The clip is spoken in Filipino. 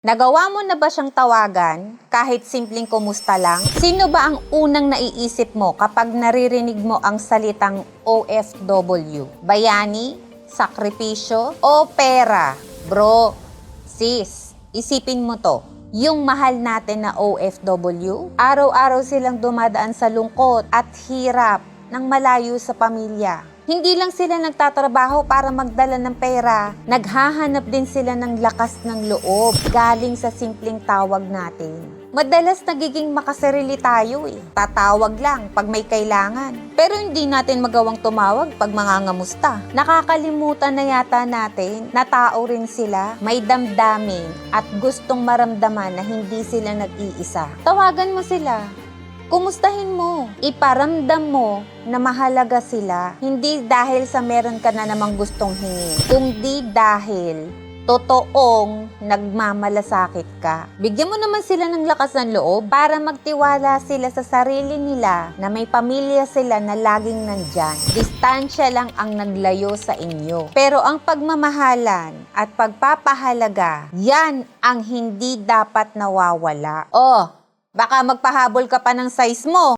Nagawa mo na ba siyang tawagan kahit simpleng kumusta lang? Sino ba ang unang naiisip mo kapag naririnig mo ang salitang OFW? Bayani? Sakripisyo? O pera? Bro, sis, isipin mo to. Yung mahal natin na OFW, araw-araw silang dumadaan sa lungkot at hirap ng malayo sa pamilya. Hindi lang sila nagtatrabaho para magdala ng pera, naghahanap din sila ng lakas ng loob galing sa simpleng tawag natin. Madalas nagiging makasarili tayo eh. Tatawag lang pag may kailangan. Pero hindi natin magawang tumawag pag mangangamusta. Nakakalimutan na yata natin na tao rin sila, may damdamin at gustong maramdaman na hindi sila nag-iisa. Tawagan mo sila. Kumustahin mo. Iparamdam mo na mahalaga sila. Hindi dahil sa meron ka na namang gustong hingin, kundi dahil totoong nagmamalasakit ka. Bigyan mo naman sila ng lakas ng loob para magtiwala sila sa sarili nila na may pamilya sila na laging nandyan. Distansya lang ang naglayo sa inyo. Pero ang pagmamahalan at pagpapahalaga, yan ang hindi dapat nawawala. Oh, Baka magpahabol ka pa ng size mo.